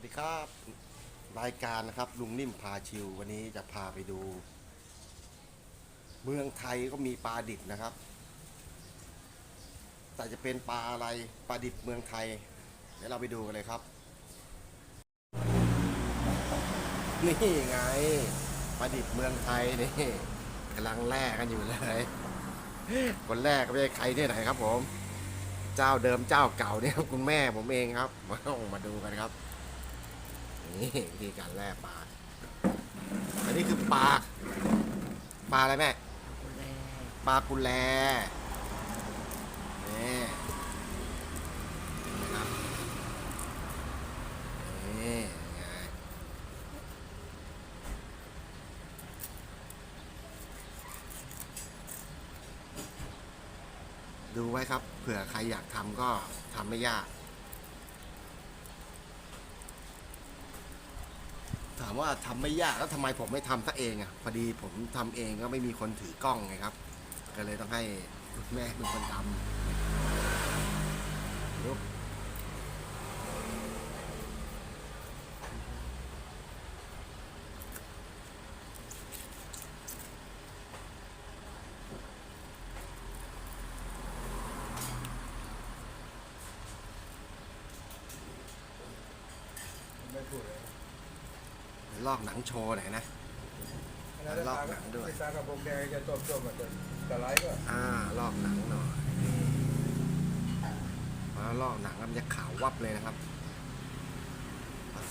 วัสดีครับ รายการนะครับลุงนิ่มพาชิว วันนี้จะพาไปดู เมืองไทยก็มีปลาดิบนะครับ แต่จะเป็นปลาอะไรปลาดิบเมืองไทย เดี๋ยวเราไปดูกันเลยครับ นี่ไงปลาดิบเมืองไทยนี่กำลังแล่กันอยู่เลยคนแรกก็ไม่ใช่ใครที่ไหนครับผม เจ้าเดิมเจ้าเก่าเนี่ยคุณแม่ผมเองครับมามาดูกันครับ นี่วิธีการแล่ปลา อันนี้คือปลา ปลาอะไรแม่ ปลากุแลนี่นะครับนี่ไงดูไว้ครับ เผื่อใครอยากทำก็ทำไม่ยาก ถามว่าทำไม่ยากแล้วทำไมผมไม่ทำซะเองอะพอดีผมทำเองก็ไม่มีคนถือกล้องไงครับ ก็เลยต้องให้คุณแม่เป็นคนทำลุก ไม่พูดเลย ลอกหนังโชว์หน่อยนะลอกหนังด้วยที่ตากระโปรงแดงจะต้มต้มๆอะจะสไลด์ก็อ่าลอกหนังหน่อยพอลอกหนังแล้วมันจะขาววับเลยนะครับ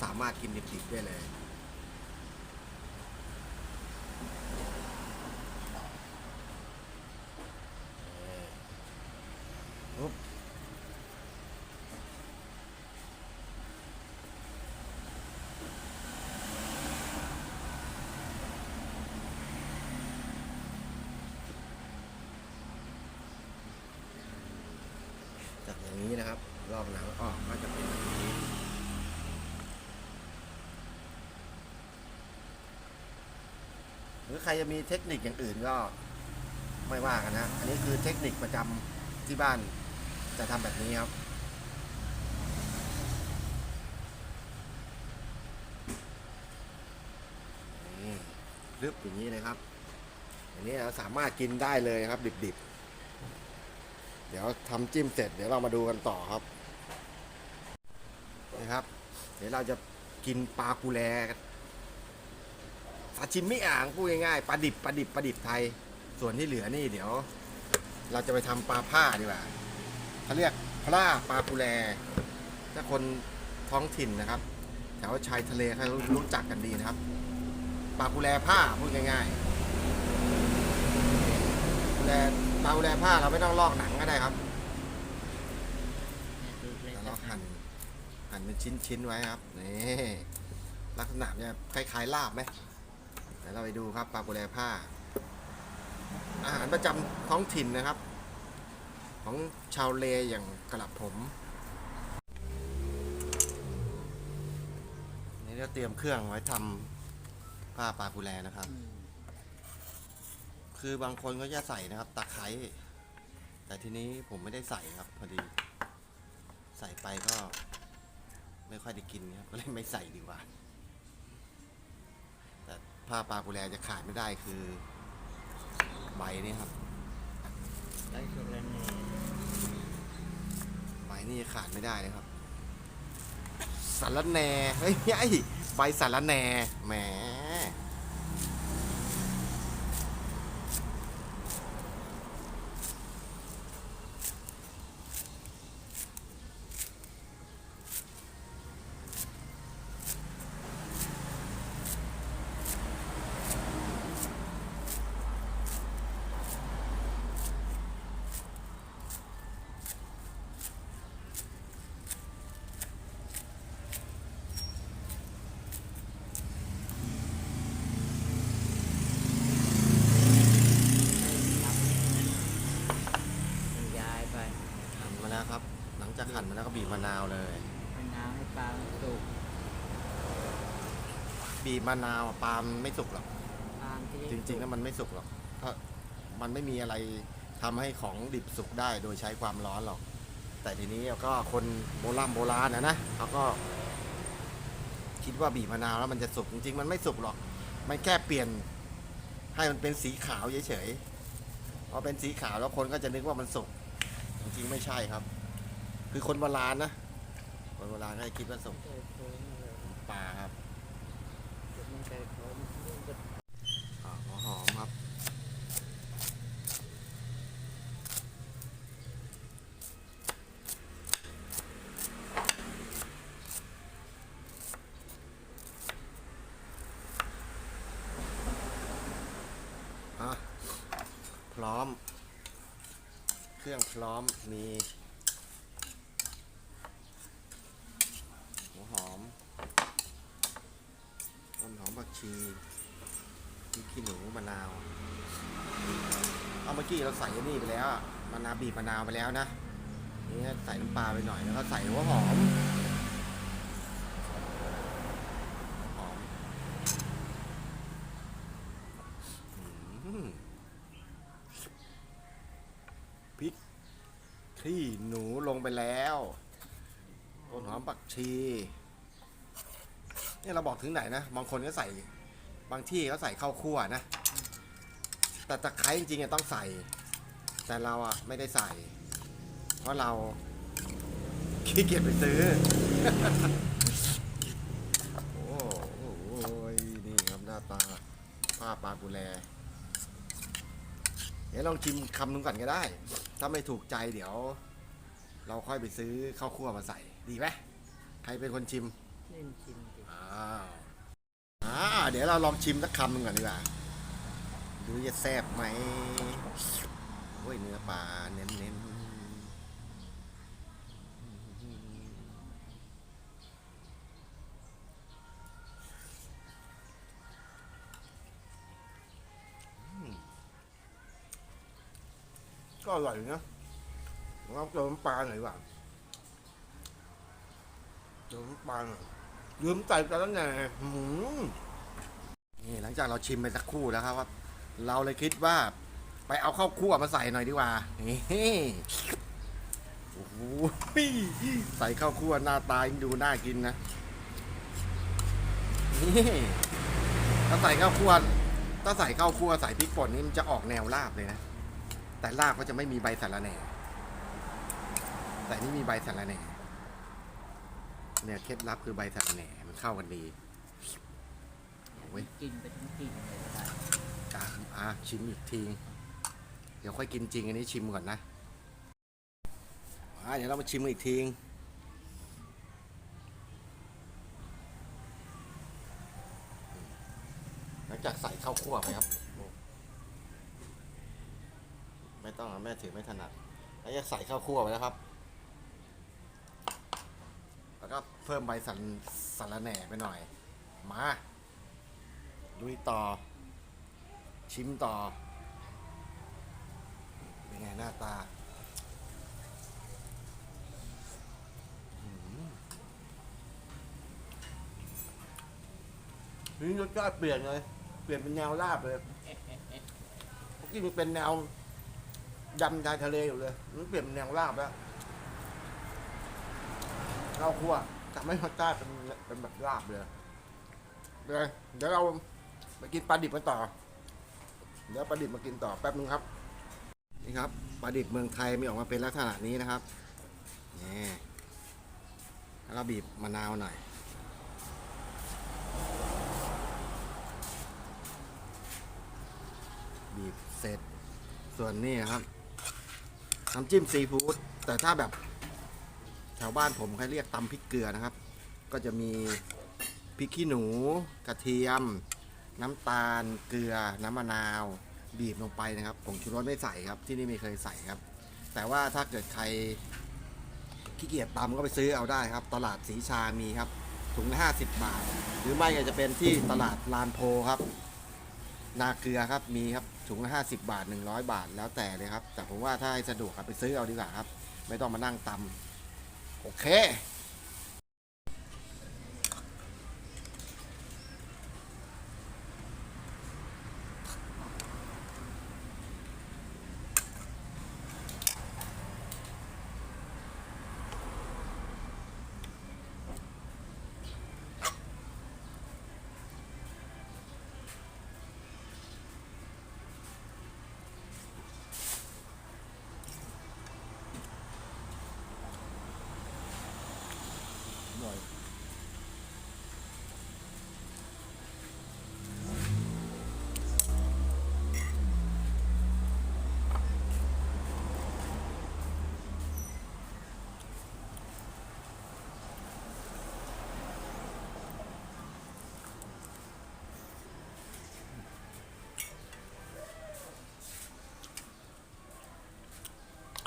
สามารถกินดิบๆได้เลย อย่างนี้นะครับลอกหนังออกก็จะเป็นแบบนี้หรือใครจะมีเทคนิคอย่างอื่นก็ไม่ว่ากันนะ อันนี้คือเทคนิคประจำที่บ้านจะทำแบบนี้ครับลึบอย่างนี้เลยครับ อันนี้เราสามารถกินได้เลยครับดิบๆ เดี๋ยวทำจิ้มเสร็จเดี๋ยวเรามาดูกันต่อครับนะครับ เดี๋ยวเราจะกินปลากูแลกันซาชิมิอ่างพูดง่ายๆปลาดิบปลาดิบปลาดิบไทย ส่วนที่เหลือนี่เดี๋ยว เราจะไปทำปลาผ้าดีกว่าเขาเรียกพล่าปลาปูแลถ้าคนท้องถิ่นนะครับแถวชายทะเลเขารู้จักกันดีนะครับปลาปูแลผ้าพูดง่ายๆปูแล ปลาปูแลผ้าเราไม่ต้องลอกหนังก็ได้ครับแต่เราหั่นหั่นเป็นชิ้นๆไว้ครับนี่ลักษณะเนี่ยคล้ายๆลาบไหมเดี๋ยวเราไปดูครับปลากุแลผ้า อาหารประจำท้องถิ่นนะครับ ของชาวเลอย่างกระผมนี่ก็เตรียมเครื่องไว้ทำผ้าปลากุแลนะครับ คือบางคนก็จะใส่นะครับตะไคร้แต่ทีนี้ผมไม่ได้ใส่ครับพอดี ใส่ไปก็ ไม่ค่อยได้กินครับก็เลยไม่ใส่ดีกว่า แต่ผ้าปลากุแลจะขาดไม่ได้คือใบนี่ครับไอ้สุรเนยใบนี่ขาดไม่ได้นะครับสารแหนเฮ้ยใบสารแหนแหมยายไป หั่นมาแล้วครับ หลังจากหั่นมาแล้วก็บีบมะนาวเลยเป็นน้ำให้ปลาสุกบีบมะนาวปลาล์มไม่สุกหรอกตามที่จริงๆแล้วมันไม่สุกหรอกเพราะมันไม่มีอะไรทำให้ของดิบสุกได้โดยใช้ความร้อนหรอก แต่ทีนี้ก็คนโบราณโบราณนะนะเขาก็ คิดว่าบีบมะนาวแล้วมันจะสุกจริงๆ มันไม่สุกหรอก มันแค่เปลี่ยน ให้มันเป็นสีขาวเฉยๆพอเป็นสีขาวแล้วคนก็จะนึกว่ามันสุกจริงๆไม่ใช่ครับ คือคนโบราณนะ คนโบราณก็ให้คิดว่าสุกไก่โคงเลยปลาครับจะมีไก่โคงลูกก็อ่าหัวหอมครับ อะ พร้อม เครื่องพร้อมมีหัวหอม ต้นหอมผัก ชีพริกขี้หนูมะนาว เอาเมื่อกี้เราใส่นนี่ไปแล้วมะนาวบีบมะนาวไปแล้วนะนี่ใส่น้ำปลาไปหน่อยแล้วก็ใส่หัวหอมหอมอืมพริกขี้หนูลงไปแล้วต้นหอมผักชี เนี่ยเราบอกถึงไหนนะบางคนก็ใส่บางที่ก็ใส่ข้าวคั่วนะ แต่ตะไคร้จริงๆต้องใส่ แต่เราอะไม่ได้ใส่ เพราะเราขี้เกียจไปซื้อโอ้โหนี่ครับหน้าตาผ้าปลากุแลเดี๋ยวลองชิมคำนึงก่อนก็ได้ ถ้าไม่ถูกใจเดี๋ยว เราค่อยไปซื้อข้าวคั่วมาใส่ ดีไหมใครเป็นคนชิมเล่นชิม อ้าวอ่าเดี๋ยวเราลองชิมสักคำหนึ่งก่อนดีกว่าดูจะแซ่บไหมโอ้ยเนื้อปลาเน้นเน้นก็อร่อยนะเราเติมปลาหน่อยว่าเติมปลาหน่อย ลืมใส่กันแล้วไงหืมนี่หลังจากเราชิมไปสักครู่แล้วครับว่าเราเลยคิดว่า ไปเอาข้าวคั่วมาใส่หน่อยดีกว่านี่โอ้โหใส่ข้าวคั่วหน้าตายิ่งดูน่ากินนะนี่ถ้าใส่ข้าวคั่วถ้าใส่ข้าวคั่วใส่พริกป่นนี่มันจะออกแนวลาบเลยนะ แต่ลาบก็จะไม่มีใบสะระแหน่แต่นี่มีใบสะระแหน่ เนี่ยเคล็ดลับคือใบสะแหน่มันเข้ากันดีโอ้ยกินไปทั้งกินเลยก็ได้อะอะชิมอีกทีเดี๋ยวค่อยกินจริงอันนี้ชิมก่อนนะอะเดี๋ยวเรามาชิมอีกทีหลังจากใส่ข้าวคั่วไปครับ ไม่ต้องแม่ถือไม่ถนัดหลังจากใส่ข้าวคั่วไปแล้วครับ แล้วก็เพิ่มใบสันสะระแหน่ไปหน่อย มาลุยต่อ ชิมต่อ เป็นไงหน้าตาอื้อหือนี่รสชาติเปลี่ยนเลย เปลี่ยนเป็นแนวลาบเลยเมื่อกี้มันเป็นแนวยำชายทะเลอยู่เลยมันเปลี่ยนเป็นแนวลาบแล้ว ข้าวคั่วจะไม่รสชาเป็นเป็นแบบลาบเลยเลยเดี๋ยวเราไปกินปลาดิบกันต่อ เดี๋ยวปลาดิบมากินต่อแป๊บนึงครับ นี่ครับปลาดิบเมืองไทยมีออกมาเป็นลักษณะนี้นะครับนี่แล้วก็บีบมะนาวหน่อยบีบเสร็จส่วนนี้นครับน้ำจิ้มซีฟู้ดแต่ถ้าแบบ แถวบ้านผมเขาเรียกตำพริกเกลือนะครับ ก็จะมีพริกขี้หนู กระเทียม น้ำตาล เกลือ น้ำมะนาว บีบลงไปนะครับผงชูรสไม่ใส่ครับ ที่นี่ไม่เคยใส่ครับ แต่ว่าถ้าเกิดใครขี้เกียจตำก็ไปซื้อเอาได้ครับ ตลาดสีชามีครับถุงละห้าสิบบาท หรือไม่ก็จะเป็นที่ตลาดลานโพครับ นาเกลือครับมีครับถุงละห้าสิบบาทหนึ่งร้อยบาท แล้วแต่เลยครับ แต่ผมว่าถ้าให้สะดวกครับไปซื้อเอาดีกว่าครับ ไม่ต้องมานั่งตำ โอเค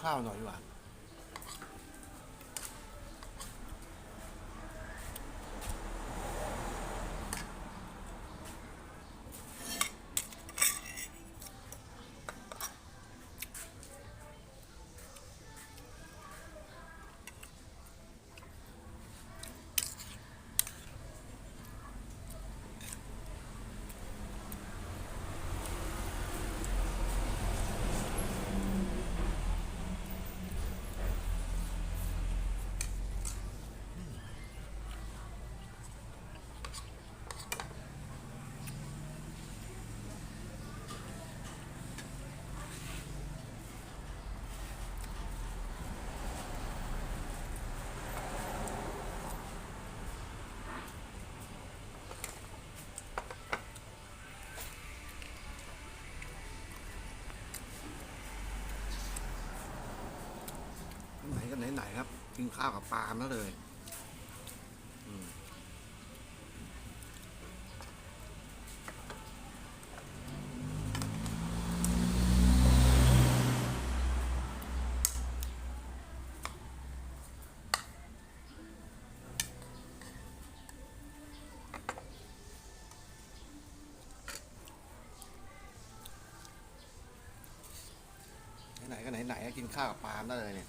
ข้าวห กว่าไหนกันไหนๆครับ กินข้าวกับปลาแล้วเลยไหนกันไหนๆกินข้าวกับปลาแล้วเลยเนี่ย